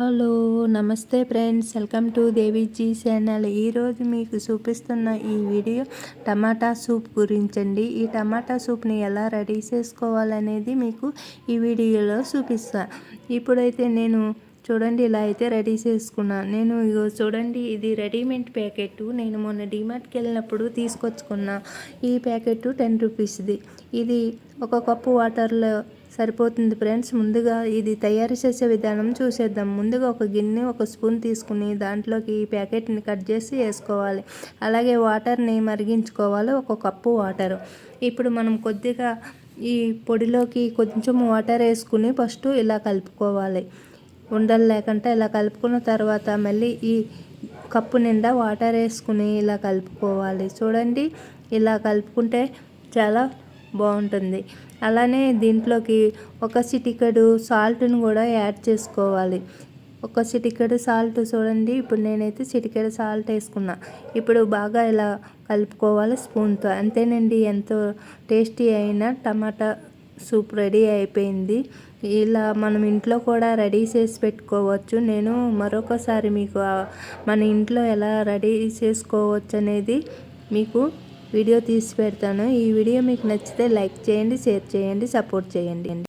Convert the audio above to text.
Hello namaste friends. Welcome to Deviji channel. ఈరోజు మీకు చూపిస్తున్న ఈ వీడియో టమాటా సూప్ గురించండి. ఈ టమాటా సూప్ని ఎలా రెడీ చేసుకోవాలనేది మీకు ఈ వీడియోలో చూపిస్తాను ఇప్పుడైతే నేను చూడండి ఇలా అయితే రెడీ చేసుకున్నా. నేను ఇగో చూడండి ఇది రెడీమేడ్ ప్యాకెట్ నేను మొన్న డిమార్ట్కి వెళ్ళినప్పుడు తీసుకొచ్చుకున్నా. ఈ ప్యాకెట్ టెన్ రూపీస్ది. ఇది ఒక కప్పు వాటర్లో సరిపోతుంది ఫ్రెండ్స్. ముందుగా ఇది తయారు చేసే విధానం చూసేద్దాం. ముందుగా ఒక గిన్నె ఒక స్పూన్ తీసుకుని దాంట్లోకి ఈ ప్యాకెట్ని కట్ చేసి వేసుకోవాలి. అలాగే వాటర్ని మరిగించుకోవాలి ఒక కప్పు వాటర్. ఇప్పుడు మనం కొద్దిగా ఈ పొడిలోకి కొంచెం వాటర్ వేసుకుని ఫస్ట్ ఇలా కలుపుకోవాలి. ఉండలు లేకుండా ఇలా కలుపుకున్న తర్వాత మళ్ళీ ఈ కప్పు నిండా వాటర్ వేసుకుని ఇలా కలుపుకోవాలి. చూడండి ఇలా కలుపుకుంటే చాలా బాగుంటుంది. అలానే దీంట్లోకి ఒక చిటికెడు సాల్ట్ని కూడా యాడ్ చేసుకోవాలి. ఒక చిటికెడు సాల్ట్ చూడండి ఇప్పుడు నేనైతే చిటికెడు సాల్ట్ వేసుకున్నా. ఇప్పుడు బాగా ఇలా కలుపుకోవాలి స్పూన్తో. అంతేనండి ఎంతో టేస్టీ అయిన టమాటా సూప్ రెడీ అయిపోయింది. ఇలా మనం ఇంట్లో కూడా రెడీ చేసి పెట్టుకోవచ్చు. నేను మరొకసారి మీకు మన ఇంట్లో ఎలా రెడీ చేసుకోవచ్చు అనేది మీకు వీడియో తీసి పెడతాను. ఈ వీడియో మీకు నచ్చితే లైక్ చేయండి షేర్ చేయండి సపోర్ట్ చేయండి.